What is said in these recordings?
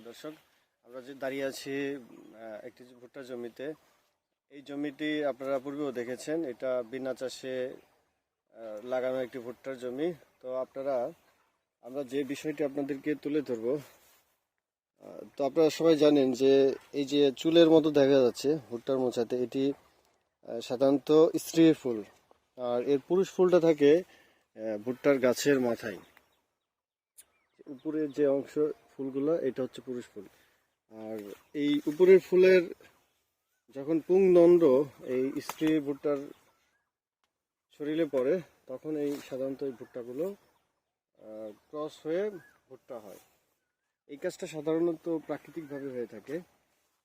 সুপ্রিয় দর্শক, আমরা যে দাঁড়িয়ে আছি একটি ভুট্টা জমিতে, এই জমিটি আপনারা পূর্বেও দেখেছেন, এটা বিনা চাষে লাগানো একটি ভুট্টার জমি। তো আপনারা, আমরা যে বিষয়টি আপনাদেরকে তুলে ধরবো তো আপনারা সবাই জানেন যে এই যে চুলের মতো দেখা যাচ্ছে ভুট্টার মোচাতে, এটি সাধারণত স্ত্রী ফুল। আর এর পুরুষ ফুলটা থাকে ভুট্টার গাছের মাথায়। উপরের যে অংশ ফুলগুলো, এটা হচ্ছে পুরুষ ফুল। আর এই উপরের ফুলের যখন পুং পুংদণ্ড এই স্ত্রী ভুট্টার শরীরে পড়ে, তখন এই সাধারণত এই ভুট্টাগুলো ক্রস হয়ে ভুট্টা হয়। এই কাজটা সাধারণত প্রাকৃতিকভাবে হয়ে থাকে।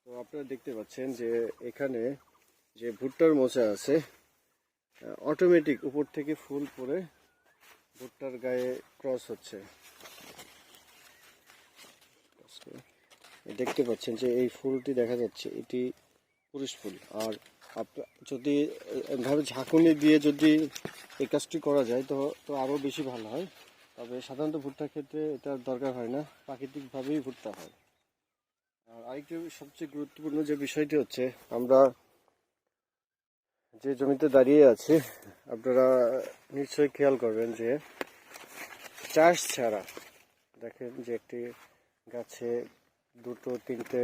তো আপনারা দেখতে পাচ্ছেন যে এখানে যে ভুট্টার মোচা আছে অটোমেটিক উপর থেকে ফুল পরে ভুট্টার গায়ে ক্রস হচ্ছে। দেখতে পাচ্ছেন যে এই ফুলটি দেখা যাচ্ছে, এটি পুরুষ ফুল। আর যদি এভাবে ঝাঁকুনি দিয়ে যদি এই কাজটি করা যায়, তো তো আরও বেশি ভালো হয়। তবে সাধারণত ভুট্টার ক্ষেত্রে এটার দরকার হয় না, প্রাকৃতিকভাবেই ভুট্টা হয়। আর আরেকটি সবচেয়ে গুরুত্বপূর্ণ যে বিষয়টি হচ্ছে, আমরা যে জমিতে দাঁড়িয়ে আছি, আপনারা নিশ্চয়ই খেয়াল করবেন যে চাষ ছাড়া দেখেন যে একটি গাছে দুটো, তিনটে,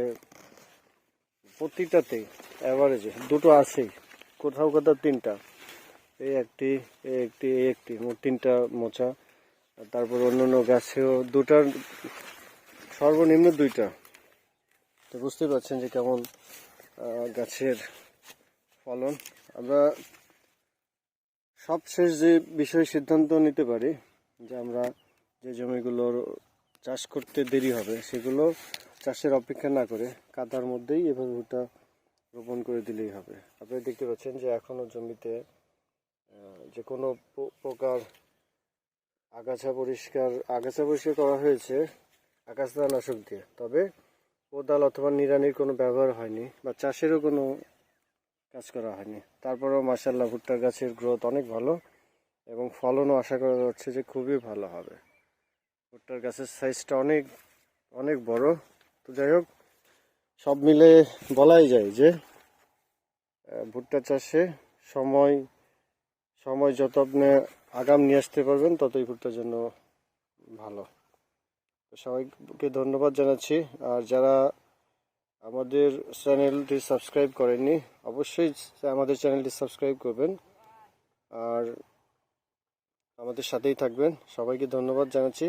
প্রতিটাতে অ্যাভারেজে দুটো আছেই। কোথাও কোথাও তিনটা। এই একটি এই একটি এই একটি, মোট তিনটা মোচা। তারপর অন্য অন্য গাছেও দুটার সর্বনিম্ন দুইটা। তো বুঝতে পারছেন যে কেমন গাছের ফলন। আমরা সবশেষ যে বিষয়ে সিদ্ধান্ত নিতে পারি, যে আমরা যে জমিগুলোর চাষ করতে দেরি হবে, সেগুলো চাষের অপেক্ষা না করে কাদার মধ্যেই এভাবে ভুট্টা রোপণ করে দিলেই হবে। আপনি দেখতে পাচ্ছেন যে এখনও জমিতে যে কোনো প্রকার আগাছা পরিষ্কার আগাছা পরিষ্কার করা হয়েছে আগাছানাশক দিয়ে। তবে কোদাল অথবা নিড়ানির কোনো ব্যবহার হয়নি বা চাষেরও কোনো কাজ করা হয়নি। তারপরেও মাসাল্লাহ ভুট্টার গাছের গ্রোথ অনেক ভালো এবং ফলনও আশা করা যাচ্ছে যে খুবই ভালো হবে। ভুট্টার গাছের সাইজটা অনেক অনেক বড়। তো যাই হোক, সব মিলে বলাই যায় যে ভুট্টা চাষে সময় সময় যত আপনি আগাম নিয়ে আসতে পারবেন, ততই ভুট্টার জন্য ভালো। সবাইকে ধন্যবাদ জানাচ্ছি। আর যারা আমাদের চ্যানেলটি সাবস্ক্রাইব করেননি, অবশ্যই আমাদের চ্যানেলটি সাবস্ক্রাইব করবেন। আর আমাদের সাথেই থাকবেন। সবাইকে ধন্যবাদ জানাচ্ছি।